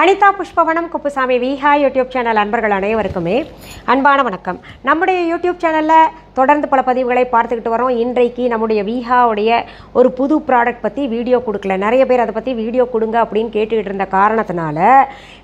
Anitha Pushpavanam Kuppusamy Viha YouTube channel அன்பர்கள் அனைவருக்குமே அன்பான வணக்கம். நம்முடைய யூடியூப் சேனலில் தொடர்ந்து பல பதிவுகளை பார்த்துக்கிட்டு வரோம். இன்றைக்கு நம்முடைய விஹாவுடைய ஒரு புது ப்ராடக்ட் பற்றி வீடியோ கொடுக்கல. நிறைய பேர் அதை பற்றி வீடியோ கொடுங்க அப்படின்னு கேட்டுக்கிட்டு இருந்த காரணத்தினால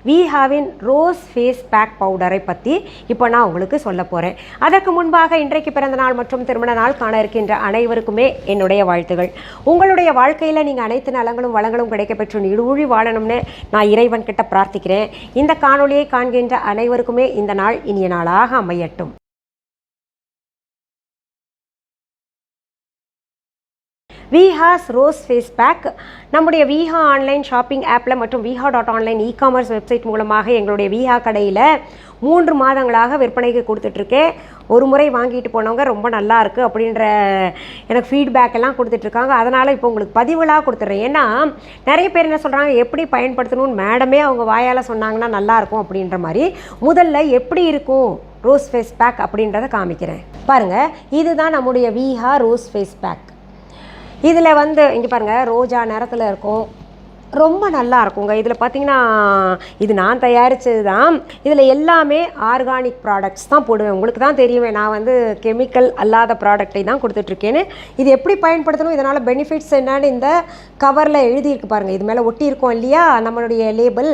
விஹாவின் ரோஸ் ஃபேஸ் பேக் பவுடரை பற்றி இப்போ நான் உங்களுக்கு சொல்ல போகிறேன் அதற்கு முன்பாக இன்றைக்கு பிறந்த நாள் மற்றும் திருமண நாள் காண இருக்கின்ற அனைவருக்குமே என்னுடைய வாழ்த்துகள். உங்களுடைய வாழ்க்கையில் நீங்கள் அனைத்து நலங்களும் வளங்களும் கிடைக்கப்பெற்று நீடூழி வாழணும்னு நான் இறைவன் கிட்ட பிரார்த்திக்கிறேன். இந்த காணொளியை காண்கின்ற அனைவருக்குமே இந்த நாள் இனிய நாளாக அமையட்டும். விஹாஸ் ரோஸ் ஃபேஸ் பேக் நம்முடைய விஹா ஆன்லைன் ஷாப்பிங் ஆப்பில் மற்றும் Viha dot online e commerce website மூலமாக எங்களுடைய விஹா கடையில் மூன்று மாதங்களாக விற்பனைக்கு கொடுத்துட்ருக்கேன். ஒரு முறை வாங்கிட்டு போனவங்க ரொம்ப நல்லா இருக்குது அப்படின்ற எனக்கு ஃபீட்பேக் எல்லாம் கொடுத்துட்ருக்காங்க. அதனால் இப்போ உங்களுக்கு பதிவுலாக கொடுத்துட்றேன். ஏன்னா நிறைய பேர் என்ன சொல்கிறாங்க எப்படி பயன்படுத்தணும்னு மேடமே அவங்க வாயால் சொன்னாங்கன்னா நல்லாயிருக்கும் அப்படின்ற மாதிரி. முதல்ல எப்படி இருக்கும் ரோஸ் ஃபேஸ் பேக் அப்படின்றத காமிக்கிறேன். பாருங்கள் இதுதான் நம்முடைய விஹா ரோஸ் ஃபேஸ் பேக் இதில் வந்து இங்கே பாருங்கள் ரோஜா நிறத்தில் இருக்கும். ரொம்ப நல்லா இருக்குங்க இதில் பார்த்தீங்கன்னா இது நான் தயாரித்தது தான் இதில் எல்லாமே ஆர்கானிக் ப்ராடக்ட்ஸ் தான் போடுவேன். உங்களுக்கு தான் தெரியுமே நான் வந்து கெமிக்கல் அல்லாத ப்ராடக்டை தான் கொடுத்துட்ருக்கேன்னு. இது எப்படி பயன்படுத்தணும் இதனால் பெனிஃபிட்ஸ் என்னன்னு இந்த கவரில் எழுதியிருக்கு பாருங்கள் இது மேலே ஒட்டியிருக்கோம் இல்லையா? நம்மளுடைய லேபிள்.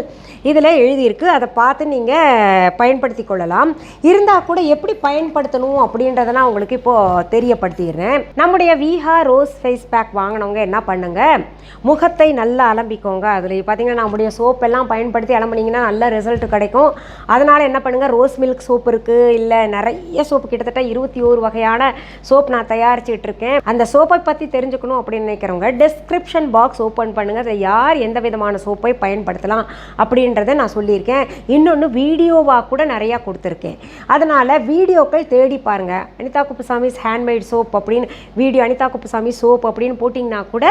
இதில் எழுதியிருக்கு. அதை பார்த்து நீங்கள் பயன்படுத்தி கொள்ளலாம். இருந்தால் கூட எப்படி பயன்படுத்தணும் அப்படின்றத நான் உங்களுக்கு இப்போது தெரியப்படுத்திடுறேன். நம்முடைய விஹா ரோஸ் ஃபேஸ் பேக் வாங்கினவங்க என்ன பண்ணுங்கள் முகத்தை நல்லா வச்சுக்கோங்க. அதில் பார்த்தீங்கன்னா நம்முடைய சோப் எல்லாம் பயன்படுத்தி இளம்புனீங்கன்னா நல்ல ரிசல்ட் கிடைக்கும். அதனால் என்ன பண்ணுங்கள் ரோஸ் மில்க் சோப் இருக்குது இல்லை நிறைய சோப்பு கிட்டத்தட்ட இருபத்தி ஒரு வகையான சோப் நான் தயாரிச்சுட்டு இருக்கேன். அந்த சோப்பை பற்றி தெரிஞ்சுக்கணும் அப்படின்னு நினைக்கிறவங்க டிஸ்கிரிப்ஷன் பாக்ஸ் ஓப்பன் பண்ணுங்கள் அதை யார் எந்த விதமான சோப்பை பயன்படுத்தலாம் அப்படின்றத நான் சொல்லியிருக்கேன். இன்னொன்று வீடியோவாக கூட நிறையா கொடுத்துருக்கேன். அதனால் வீடியோக்கள் தேடி பாருங்கள் அனிதா குப்புசாமிஸ் ஹேண்ட்மேட் சோப் அப்படின்னு வீடியோ அனிதா குப்புசாமி சோப் அப்படின்னு போட்டிங்கன்னா கூட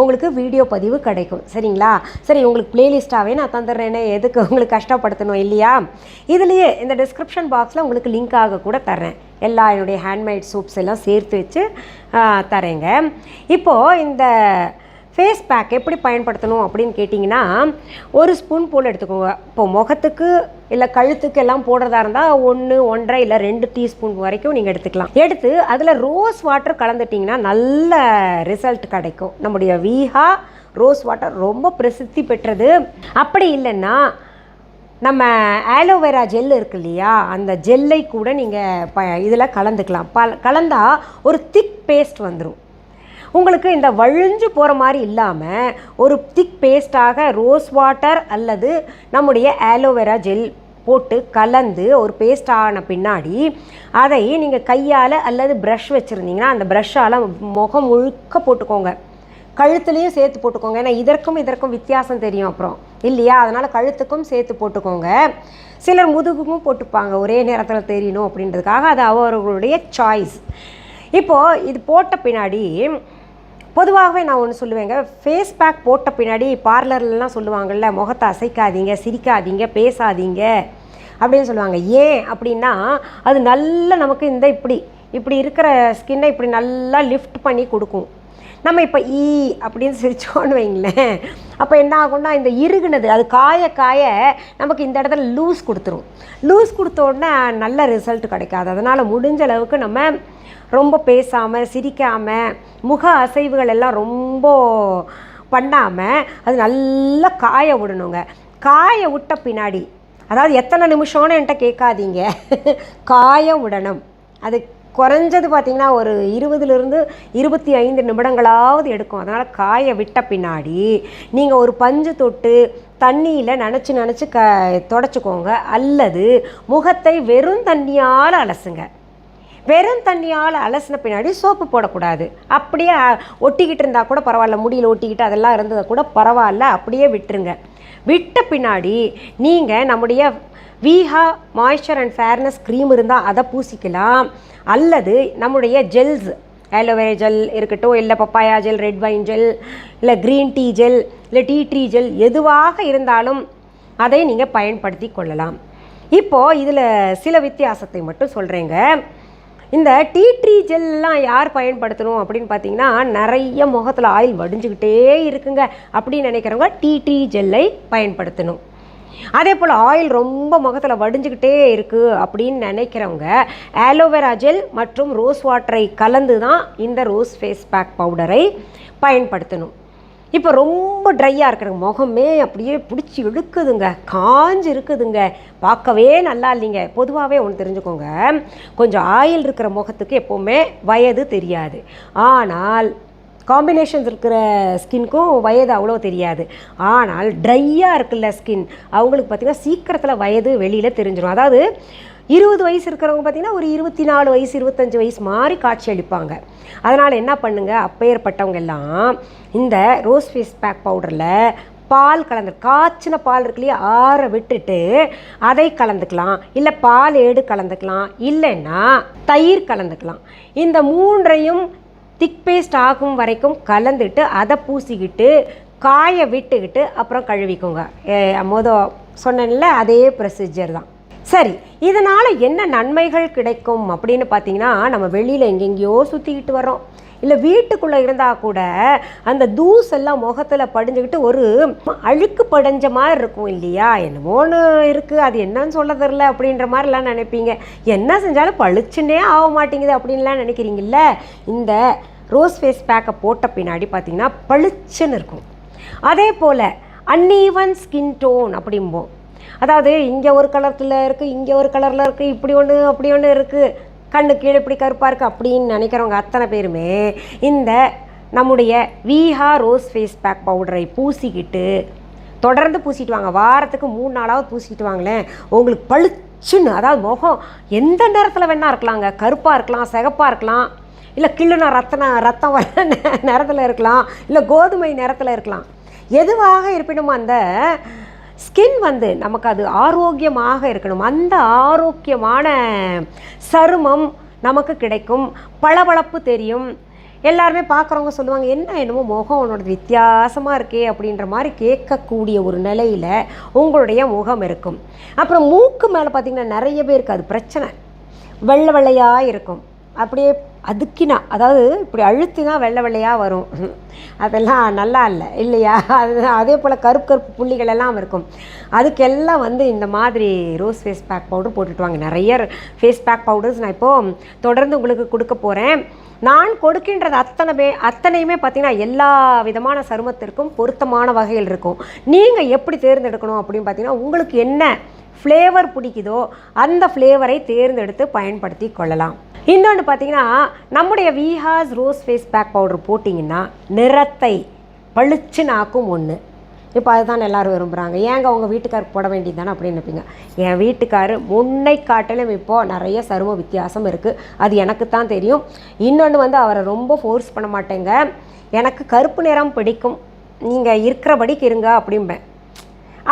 உங்களுக்கு வீடியோ பதிவு கிடைக்கும். சரிங்களா? சரி உங்களுக்கு பிளேலிஸ்ட்டாகவே நான் தந்துடுறேனே. எதுக்கு உங்களுக்கு கஷ்டப்படுத்தணும் இல்லையா? இதுலேயே இந்த டிஸ்கிரிப்ஷன் பாக்ஸில் உங்களுக்கு லிங்க் ஆக கூட தர்றேன். எல்லா என்னுடைய ஹேண்ட்மேட் சோப்ஸ் எல்லாம் சேர்த்து வச்சு தரேங்க. இப்போது இந்த ஃபேஸ் பேக் எப்படி பயன்படுத்தணும் அப்படின்னு கேட்டிங்கன்னா ஒரு ஸ்பூன் போல் எடுத்துக்கோங்க. இப்போ முகத்துக்கு இல்லை கழுத்துக்கு எல்லாம் போடுறதா இருந்தால் ஒன்று ஒன்றரை இல்லை ரெண்டு டீஸ்பூன் வரைக்கும் நீங்கள் எடுத்துக்கலாம். எடுத்து அதில் ரோஸ் வாட்டர் கலந்துட்டிங்கன்னா நல்ல ரிசல்ட் கிடைக்கும். நம்முடைய வீஹா ரோஸ் வாட்டர் ரொம்ப பிரசித்தி பெற்றது. அப்படி இல்லைன்னா நம்ம ஆலோவேரா ஜெல் இருக்கு இல்லையா? அந்த ஜெல்லை கூட நீங்கள் ப இதில் கலந்துக்கலாம். ப கலந்தால் ஒரு திக் பேஸ்ட் வந்துடும் உங்களுக்கு இந்த வழிஞ்சு போகிற மாதிரி இல்லாமல் ஒரு திக் பேஸ்ட்டாக ரோஸ் வாட்டர் அல்லது நம்முடைய ஆலோவேரா ஜெல் போட்டு கலந்து ஒரு பேஸ்ட் ஆன பின்னாடி அதை நீங்கள் கையால் அல்லது ப்ரஷ் வச்சுருந்தீங்கன்னா அந்த ப்ரஷ்ஷால் முகம் முழுக்க போட்டுக்கோங்க. கழுத்துலேயும் சேர்த்து போட்டுக்கோங்க. ஏன்னா இதற்கும் இதற்கும் வித்தியாசம் தெரியும் அப்புறம். இல்லையா? அதனால் கழுத்துக்கும் சேர்த்து போட்டுக்கோங்க. சிலர் முதுகுக்கும் போட்டுப்பாங்க. ஒரே நேரத்தில் தெரியணும் அப்படின்றதுக்காக அது அவர்களுடைய சாய்ஸ் இப்போது இது போட்ட பின்னாடி பொதுவாகவே நான் ஒன்று சொல்லுவேங்க. ஃபேஸ் பேக் போட்ட பின்னாடி பார்லர்லலாம் சொல்லுவாங்கள்ல முகத்தை அசைக்காதீங்க சிரிக்காதீங்க பேசாதீங்க அப்படின்னு சொல்லுவாங்க. ஏன் அப்படின்னா அது நல்ல நமக்கு இந்த இப்படி இப்படி இருக்கிற ஸ்கின்னை இப்படி நல்லா லிஃப்ட் பண்ணி கொடுக்கும். நம்ம இப்போ ஈ அப்படின்னு சிரிச்சோன்னு வைங்களேன். அப்போ என்ன ஆகும்னா இந்த இறுகுனது அது காய காய நமக்கு இந்த இடத்துல லூஸ் கொடுத்துரும். லூஸ் கொடுத்தோடனே நல்ல ரிசல்ட் கிடைக்காது. அதனால் முடிஞ்ச அளவுக்கு நம்ம ரொம்ப பேசாமல் சிரிக்காமல் முக அசைவுகள் எல்லாம் ரொம்ப பண்ணாமல் அது நல்லா காய விடணுங்க. காய விட்ட பின்னாடி அதாவது எத்தனை நிமிஷம்னு என்கிட்ட கேட்காதீங்க. காய விடணும். அது குறைஞ்சது பார்த்திங்கன்னா ஒரு இருபதுலேருந்து இருபத்தி ஐந்து நிமிடங்களாவது எடுக்கும். அதனால் காய விட்ட பின்னாடி நீங்கள் ஒரு பஞ்சு தொட்டு தண்ணியில் நினச்சி நினச்சி க தொடச்சிக்கோங்க. அல்லது முகத்தை வெறும் தண்ணியால் அலசுங்க. வெறும் தண்ணியால் அலசின பின்னாடி சோப்பு போடக்கூடாது. அப்படியே ஒட்டிக்கிட்டு இருந்தால் கூட பரவாயில்ல. முடியில் ஒட்டிக்கிட்டு அதெல்லாம் இருந்ததை கூட பரவாயில்ல. அப்படியே விட்டுருங்க. விட்ட பின்னாடி நீங்கள் நம்முடைய Viha moisture and fairness cream இருந்தால் அதை பூசிக்கலாம். அல்லது நம்முடைய ஜெல்ஸ் ஆலோவேரா ஜெல் இருக்கட்டும் இல்லை papaya gel red wine gel இல்லை க்ரீன் டீ ஜெல் இல்லை டீ ட்ரீ ஜெல் எதுவாக இருந்தாலும் அதை நீங்கள் பயன்படுத்தி கொள்ளலாம். இப்போது இதில் சில வித்தியாசத்தை மட்டும் சொல்கிறேங்க இந்த டீ ட்ரீ ஜெல்லாம் யார் பயன்படுத்தணும் அப்படின்னு பார்த்தீங்கன்னா நிறைய முகத்தில் ஆயில் வடிஞ்சுக்கிட்டே இருக்குங்க. அப்படின்னு நினைக்கிறவங்க டீ ட்ரீ ஜெல்லை பயன்படுத்தணும். அதே போல் ஆயில் ரொம்ப முகத்தில் வடிஞ்சுக்கிட்டே இருக்குது அப்படின்னு நினைக்கிறவங்க ஆலோவேரா ஜெல் மற்றும் ரோஸ் வாட்டரை கலந்து தான் இந்த ரோஸ் ஃபேஸ் பேக் பவுடரை பயன்படுத்தணும். இப்போ ரொம்ப ட்ரையாக இருக்கிற முகமே அப்படியே பிடிச்சி இழுக்குதுங்க காஞ்சு இருக்குதுங்க பார்க்கவே நல்லா இல்லைங்க. பொதுவாகவே ஒன்று தெரிஞ்சுக்கோங்க கொஞ்சம் ஆயில் இருக்கிற முகத்துக்கு எப்போவுமே வயது தெரியாது. ஆனால் காம்பினேஷன்ஸ் இருக்கிற ஸ்கின்க்கும் வயது அவ்வளோ தெரியாது. ஆனால் ட்ரையாக இருக்குல்ல ஸ்கின் அவங்களுக்கு பார்த்திங்கன்னா சீக்கிரத்தில் வயது வெளியில் தெரிஞ்சிடும் அதாவது இருபது வயசு இருக்கிறவங்க பார்த்திங்கன்னா ஒரு இருபத்தி நாலு வயசு இருபத்தஞ்சி வயசு மாதிரி காட்சி அளிப்பாங்க. அதனால் என்ன பண்ணுங்கள் அப்பேற்பட்டவங்க எல்லாம் இந்த ரோஸ் ஃபேஸ் பேக் பவுடரில் பால் கலந்து காய்ச்சின பால் இருக்கு இல்லையா ஆற விட்டுட்டு அதை கலந்துக்கலாம். இல்லை பால் ஏடு கலந்துக்கலாம். இல்லைன்னா தயிர் கலந்துக்கலாம். இந்த மூன்றையும் திக் பேஸ்ட் ஆகும் வரைக்கும் கலந்துட்டு அதை பூசிக்கிட்டு காய விட்டுக்கிட்டு அப்புறம் கழுவிக்கோங்க. ஏ, சொன்னேன்ல அதே ப்ரொசீஜர் தான். சரி இதனால் என்ன நன்மைகள் கிடைக்கும் அப்படின்னு பார்த்தீங்கன்னா நம்ம வெளியில் எங்கெங்கேயோ சுற்றிக்கிட்டு வரோம் இல்லை வீட்டுக்குள்ளே இருந்தால் கூட அந்த தூஸ் எல்லாம் முகத்தில் படிஞ்சுக்கிட்டு ஒரு அழுக்கு படிஞ்ச மாதிரி இருக்கும் இல்லையா? என்னமோன்னு இருக்குது அது என்னன்னு சொல்ல தெரில அப்படின்ற மாதிரிலாம் நினைப்பீங்க. என்ன செஞ்சாலும் பளிச்சுன்னே ஆக மாட்டேங்குது அப்படின்லாம் நினைக்கிறீங்கல்ல? இந்த ரோஸ் ஃபேஸ் பேக்கை போட்ட பின்னாடி பார்த்தீங்கன்னா பளிச்சுன்னு இருக்கும். அதே போல் அன்இவன் ஸ்கின் டோன் அப்படிம்போம். அதாவது இங்கே ஒரு கலரில் இருக்குது இங்கே ஒரு கலரில் இருக்குது இப்படி ஒன்று அப்படி ஒன்று இருக்குது கண்ணு கீழே இப்படி கருப்பாக இருக்குது அப்படின்னு நினைக்கிறவங்க அத்தனை பேருமே இந்த நம்முடைய வீஹா ரோஸ் ஃபேஸ் பேக் பவுடரை பூசிக்கிட்டு தொடர்ந்து பூசிட்டு வாங்க. வாரத்துக்கு மூணு நாளாவது பூசிட்டு வாங்களேன். உங்களுக்கு பளிச்சுன்னு அதாவது முகம் எந்த நேரத்தில் வேணால் இருக்கலாங்க. கருப்பாக இருக்கலாம் சிகப்பாக இருக்கலாம். இல்லை கிள்ளுனா ரத்தன ரத்தம் வர நிறத்தில் இருக்கலாம். இல்லை கோதுமை நிறத்தில் இருக்கலாம். எதுவாக இருப்பினும் அந்த ஸ்கின் வந்து நமக்கு அது ஆரோக்கியமாக இருக்கணும். அந்த ஆரோக்கியமான சருமம் நமக்கு கிடைக்கும். பளபளப்பு தெரியும். எல்லாருமே பார்க்குறவங்க சொல்லுவாங்க என்ன என்னமோ முகம் உன்னோட வித்தியாசமாக இருக்கே அப்படின்ற மாதிரி கேட்கக்கூடிய ஒரு நிலையில் உங்களுடைய முகம் இருக்கும். அப்புறம் மூக்கு மேலே பார்த்திங்கன்னா நிறைய பேருக்கு அது பிரச்சனை. வெள்ளை வெள்ளையாக இருக்கும். அப்படியே அதுக்கினா அதாவது இப்படி அழுத்தினா வெள்ளை வெள்ளையாக வரும். அதெல்லாம் நல்லா இல்லை இல்லையா? அது அதே போல் கருப்பு கருப்பு புள்ளிகள் எல்லாம் இருக்கும். அதுக்கெல்லாம் வந்து இந்த மாதிரி ரோஸ் ஃபேஸ் பேக் பவுடர் போட்டுட்டுவாங்க நிறைய ஃபேஸ் பேக் பவுடர்ஸ் நான் இப்போது தொடர்ந்து உங்களுக்கு கொடுக்க போகிறேன் நான் கொடுக்கின்றது அத்தனை பே அத்தனையுமே பார்த்திங்கன்னா எல்லா விதமான சருமத்திற்கும் பொருத்தமான வகையில் இருக்கும். நீங்கள் எப்படி தேர்ந்தெடுக்கணும் அப்படின்னு பார்த்தீங்கன்னா உங்களுக்கு என்ன ஃப்ளேவர் பிடிக்குதோ அந்த ஃப்ளேவரை தேர்ந்தெடுத்து பயன்படுத்தி கொள்ளலாம். இன்னொன்று பார்த்தீங்கன்னா நம்முடைய Viha's rose face pack powder போட்டிங்கன்னா நிறத்தை பளிச்சுன்னு ஆக்கும் ஒன்று இப்போ அதுதான் எல்லோரும் விரும்புகிறாங்க ஏங்க உங்கள் வீட்டுக்காருக்கு போட வேண்டியது தானே அப்படின்னு நினைப்பீங்க. என் வீட்டுக்காரு முன்னை காட்டிலும் இப்போது நிறைய சரும வித்தியாசம் இருக்குது அது எனக்கு தான் தெரியும். இன்னொன்று வந்து அவரை ரொம்ப ஃபோர்ஸ் பண்ண மாட்டேங்க. எனக்கு கருப்பு நிறம் பிடிக்கும். நீங்கள் இருக்கிறபடிக்கு இருங்க அப்படிம்பேன்.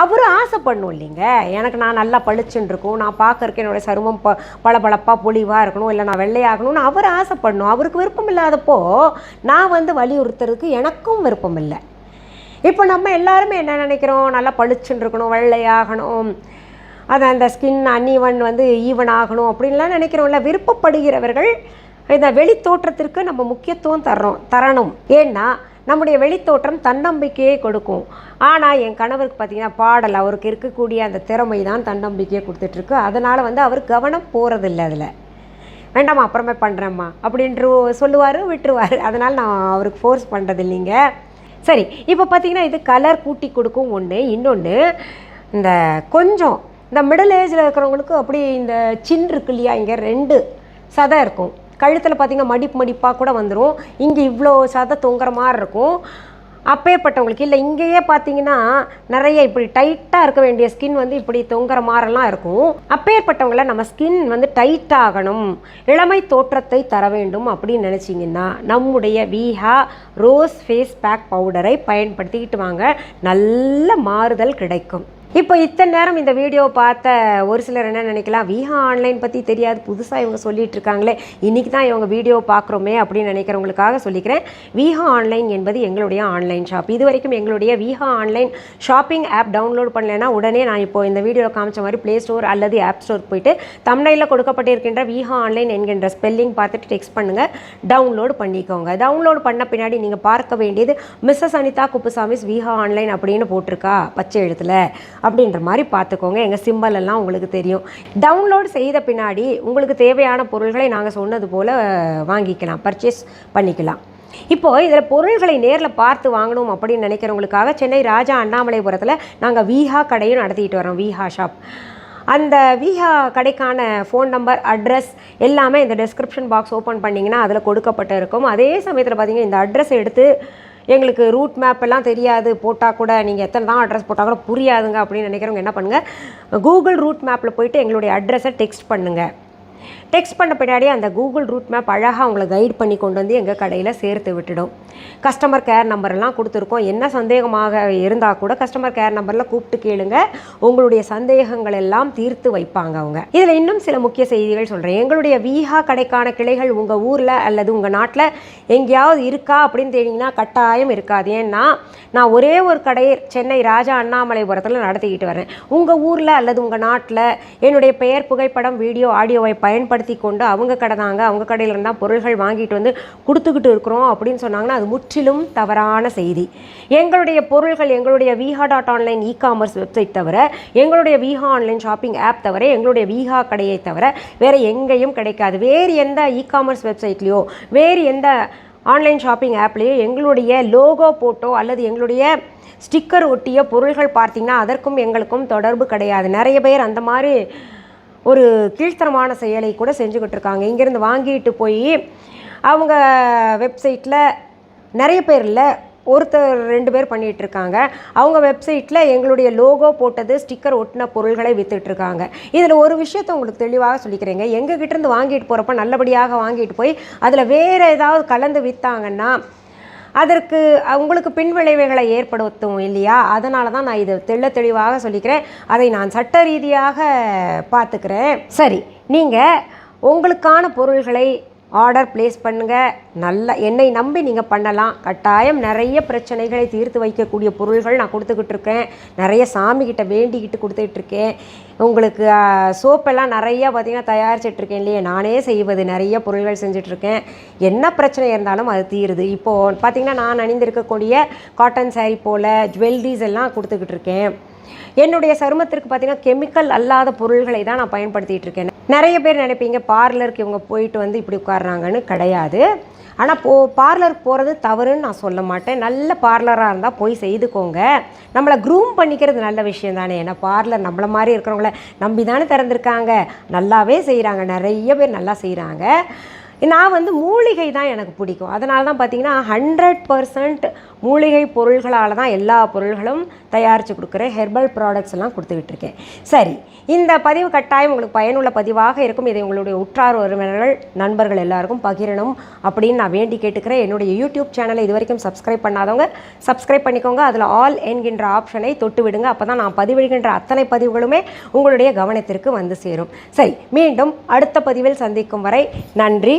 அவர் ஆசைப்படணும் இல்லைங்க. எனக்கு நான் நல்லா பளிச்சுன்னு இருக்கும் நான் பார்க்கறக்கு என்னோட சருமம் ப பளபளப்பாக பொலிவாக இருக்கணும் இல்லை நான் வெள்ளையாகணும்னு அவர் ஆசைப்படணும். அவருக்கு விருப்பம் இல்லாதப்போ நான் வந்து வலியுறுத்துறதுக்கு எனக்கும் விருப்பம் இல்லை. இப்போ நம்ம எல்லாருமே என்ன நினைக்கிறோம்? நல்லா பளிச்சுன்னு இருக்கணும் வெள்ளையாகணும். அது அந்த ஸ்கின் அன்இவன் வந்து ஈவன் ஆகணும் அப்படின்லாம் நினைக்கிறோம்ல. விருப்பப்படுகிறவர்கள் இந்த வெளித்தோற்றத்திற்கு நம்ம முக்கியத்துவம் தர்றோம் தரணும். ஏன்னா நம்முடைய வெளித்தோற்றம் தன்னம்பிக்கையை கொடுக்கும். ஆனால் என் கணவருக்கு பார்த்தீங்கன்னா பாடல் அவருக்கு இருக்கக்கூடிய அந்த திறமை தான் தன்னம்பிக்கையை கொடுத்துட்ருக்கு. அதனால் வந்து அவர் கவனம் போகிறதில்ல அதில். வேண்டாம்மா அப்புறமே பண்ணுறேம்மா அப்படின்ட்டு சொல்லுவார் விட்டுருவார். அதனால் நான் அவருக்கு ஃபோர்ஸ் பண்ணுறது இல்லைங்க சரி இப்போ பார்த்தீங்கன்னா இது கலர் கூட்டி கொடுக்கும் ஒன்று இன்னொன்று இந்த கொஞ்சம் இந்த மிடில் ஏஜில் இருக்கிறவங்களுக்கு அப்படி இந்த சின் இருக்கு இல்லையா இங்கே ரெண்டு சதை இருக்கும். கழுத்தில் பார்த்தீங்கன்னா மடிப்பு மடிப்பாக கூட வந்துடும் இங்கே இவ்வளோ சதை தொங்குற மாதிரி இருக்கும். அப்பேற்பட்டவங்களுக்கு இல்லை இங்கேயே பார்த்தீங்கன்னா நிறைய இப்படி டைட்டாக இருக்க வேண்டிய ஸ்கின் வந்து இப்படி தொங்குற மாதிரிலாம் இருக்கும். அப்பேற்பட்டவங்கள நம்ம ஸ்கின் வந்து டைட் ஆகணும். இளமை தோற்றத்தை தர வேண்டும் அப்படின்னு நினச்சிங்கன்னா நம்முடைய வீஹா ரோஸ் ஃபேஸ் பேக் பவுடரை பயன்படுத்திக்கிட்டு வாங்க. நல்ல மாறுதல் கிடைக்கும். இப்போ இத்தனை நேரம் இந்த வீடியோவை பார்த்த ஒரு சிலர் என்ன நினைக்கலாம் விஹா ஆன்லைன் பற்றி தெரியாது புதுசாக இவங்க சொல்லிட்டு இருக்காங்களே இன்றைக்கி தான் இவங்க வீடியோ பார்க்குறோமே அப்படின்னு நினைக்கிறவங்களுக்காக சொல்லிக்கிறேன். விஹா ஆன்லைன் என்பது எங்களுடைய ஆன்லைன் ஷாப் இது வரைக்கும் எங்களுடைய Viha online shopping app download பண்ணலைன்னா உடனே நான் இப்போ இந்த வீடியோவில் காமிச்ச மாதிரி ப்ளே ஸ்டோர் அல்லது ஆப் ஸ்டோர் போயிட்டு தமிழில் கொடுக்கப்பட்டிருக்கின்ற விஹா ஆன்லைன் என்கின்ற ஸ்பெல்லிங் பார்த்துட்டு டெக்ஸ்ட் பண்ணுங்கள் டவுன்லோடு பண்ணிக்கோங்க. டவுன்லோடு பண்ண பின்னாடி நீங்கள் பார்க்க வேண்டியது மிஸ்ஸஸ் அனிதா குப்புசாமிஸ் விஹா ஆன்லைன் அப்படின்னு போட்டிருக்கா பச்சை எழுத்தில். அப்படின்ற மாதிரி பார்த்துக்கோங்க. எங்கள் சிம்பல் எல்லாம் உங்களுக்கு தெரியும். டவுன்லோட் செய்த பின்னாடி உங்களுக்கு தேவையான பொருள்களை நாங்கள் சொன்னது போல் வாங்கிக்கலாம். பர்ச்சேஸ் பண்ணிக்கலாம். இப்போது இதில் பொருள்களை நேரில் பார்த்து வாங்கணும் அப்படின்னு நினைக்கிறவங்களுக்காக சென்னை ராஜா அண்ணாமலைபுரத்தில் நாங்கள் வீஹா கடையும் நடத்திட்டு வரோம் வீஹா ஷாப். அந்த வீஹா கடைக்கான ஃபோன் நம்பர் அட்ரஸ் எல்லாமே இந்த டிஸ்கிரிப்ஷன் பாக்ஸ் ஓப்பன் பண்ணிங்கன்னா அதில் கொடுக்கப்பட்டு இருக்கும் அதே சமயத்தில் பார்த்தீங்கன்னா இந்த அட்ரஸ் எடுத்து எங்களுக்கு ரூட் மேப் எல்லாம் தெரியாது. போட்டால் கூட நீங்கள் எத்தனை தான் அட்ரஸ் போட்டால் கூட புரியாதுங்க அப்படின்னு நினைக்கிறவங்க என்ன பண்ணுங்கள் கூகுள் ரூட் மேப்பில் போயிட்டு எங்களுடைய அட்ரஸை டெக்ஸ்ட் பண்ணுங்கள் டெக்ஸ்ட் பண்ண பின்னாடி அந்த கூகுள் ரூட் மேப் அழகாக உங்களை கைட் பண்ணி கொண்டு வந்து எங்கள் கடையில் சேர்த்து விட்டுடும். கஸ்டமர் கேர் நம்பர்லாம் கொடுத்துருக்கோம். என்ன சந்தேகமாக இருந்தால் கூட கஸ்டமர் கேர் நம்பரில் கூப்பிட்டு கேளுங்க. உங்களுடைய சந்தேகங்கள் எல்லாம் தீர்த்து வைப்பாங்க அவங்க. இதில் இன்னும் சில முக்கிய செய்திகள் சொல்கிறேன் எங்களுடைய வீஹா கடைக்கான கிளைகள் உங்கள் ஊரில் அல்லது உங்கள் நாட்டில் எங்கேயாவது இருக்கா அப்படின்னு தேடிங்கன்னா கட்டாயம் இருக்காது. ஏன்னா நான் ஒரே ஒரு கடை சென்னை ராஜா அண்ணாமலைபுரத்தில் நடத்திக்கிட்டு வரேன். உங்கள் ஊரில் அல்லது உங்கள் நாட்டில் என்னுடைய பெயர் புகைப்படம் வீடியோ ஆடியோவை பயன்படுத்தி கொண்டு அவங்க கடை தாங்க அவங்க கடையில் இருந்தால் பொருள்கள் வாங்கிட்டு வந்து கொடுத்துக்கிட்டு இருக்கிறோம் அப்படின்னு சொன்னாங்கன்னா அது முற்றிலும் தவறான செய்தி. எங்களுடைய பொருள்கள் எங்களுடைய Viha dot online e commerce website தவிர எங்களுடைய விஹா ஆன்லைன் ஷாப்பிங் ஆப் தவிர எங்களுடைய விஹா கடையை தவிர வேறு எங்கேயும் கிடைக்காது. வேறு எந்த இ காமர்ஸ் வெப்சைட்லேயோ வேறு எந்த ஆன்லைன் ஷாப்பிங் ஆப்லேயோ எங்களுடைய லோகோ போட்டோ அல்லது எங்களுடைய ஸ்டிக்கர் ஒட்டிய பொருள்கள் பார்த்தீங்கன்னா அதற்கும் எங்களுக்கும் தொடர்பு கிடையாது. நிறைய பேர் அந்த மாதிரி ஒரு கீழ்த்தரமான செயலை கூட செஞ்சுக்கிட்டு இருக்காங்க இங்கேருந்து வாங்கிட்டு போய் அவங்க வெப்சைட்டில் நிறைய பேர் இல்லை ஒருத்தர் ரெண்டு பேர் பண்ணிகிட்டு இருக்காங்க அவங்க வெப்சைட்டில் எங்களுடைய லோகோ போட்டது ஸ்டிக்கர் ஒட்டின பொருள்களை விற்றுட்ருக்காங்க இதில் ஒரு விஷயத்தை உங்களுக்கு தெளிவாக சொல்லிக்கிறேங்க. எங்கள் கிட்டேருந்து வாங்கிட்டு போகிறப்ப நல்லபடியாக வாங்கிட்டு போய் அதில் வேறு ஏதாவது கலந்து விற்றாங்கன்னா அதற்கு உங்களுக்கு பின்விளைவுகளை ஏற்படுத்தும் இல்லையா? அதனால தான் நான் இதை தெள்ள தெளிவாக சொல்லிக்கிறேன். அதை நான் சட்ட ரீதியாக பார்த்துக்கிறேன். சரி நீங்கள் உங்களுக்கான பொருள்களை ஆர்டர் ப்ளேஸ் பண்ணுங்கள் நல்ல என்னை நம்பி நீங்கள் பண்ணலாம். கட்டாயம் நிறைய பிரச்சனைகளை தீர்த்து வைக்கக்கூடிய பொருள்கள் நான் கொடுத்துக்கிட்டு இருக்கேன். நிறைய சாமிக்கிட்ட வேண்டிக்கிட்டு கொடுத்துட்டு இருக்கேன். உங்களுக்கு சோப்பெல்லாம் நிறையா பார்த்திங்கன்னா தயாரிச்சிட்டு இருக்கேன் இல்லையே. நானே செய்வது நிறைய பொருள்கள் செஞ்சிட்ருக்கேன் என்ன பிரச்சனை இருந்தாலும் அது தீருது. இப்போது பார்த்திங்கன்னா நான் அணிந்திருக்கக்கூடிய காட்டன் சாரீ போல் ஜுவல்லரிஸ் எல்லாம் கொடுத்துக்கிட்டு இருக்கேன். என்னுடைய சருமத்திற்கு பார்த்தீங்கன்னா கெமிக்கல் அல்லாத பொருள்களை தான் நான் பயன்படுத்திட்டு இருக்கேன். நிறைய பேர் நினைப்பீங்க பார்லருக்கு இவங்க போயிட்டு வந்து இப்படி உட்கார்றாங்கன்னு கிடையாது. ஆனால் போ பார்லருக்கு போகிறது தவறுன்னு நான் சொல்ல மாட்டேன். நல்ல பார்லராக இருந்தால் போய் செய்துக்கோங்க. நம்மளை க்ரூம் பண்ணிக்கிறது நல்ல விஷயம் தானே. ஏன்னா பார்லர் நம்மளை மாதிரி இருக்கிறவங்கள நம்பி தானே திறந்துருக்காங்க. நல்லாவே செய்கிறாங்க நிறைய பேர் நல்லா செய்கிறாங்க நான் வந்து மூலிகை தான் எனக்கு பிடிக்கும். அதனால தான் பார்த்தீங்கன்னா ஹண்ட்ரட் பர்சன்ட் மூலிகை பொருள்களால் தான் எல்லா பொருள்களும் தயாரித்து கொடுக்குறேன் ஹெர்பல் ப்ராடக்ட்ஸ் எல்லாம் கொடுத்துக்கிட்டு இருக்கேன். சரி இந்த பதிவு கட்டாயம் உங்களுக்கு பயனுள்ள பதிவாக இருக்கும். இதை உங்களுடைய உற்றார் உறவினர்கள் நண்பர்கள் எல்லாருக்கும் பகிரணும் அப்படின்னு நான் வேண்டி கேட்டுக்கிறேன். என்னுடைய யூடியூப் சேனலை இது வரைக்கும் சப்ஸ்கிரைப் பண்ணாதவங்க சப்ஸ்கிரைப் பண்ணிக்கோங்க. அதில் ஆல் என்கின்ற ஆப்ஷனை தொட்டு விடுங்க. அப்போ தான் நான் பதிவிடுகின்ற அத்தனை பதிவுகளுமே உங்களுடைய கவனத்திற்கு வந்து சேரும். சரி மீண்டும் அடுத்த பதிவில் சந்திக்கும் வரை நன்றி.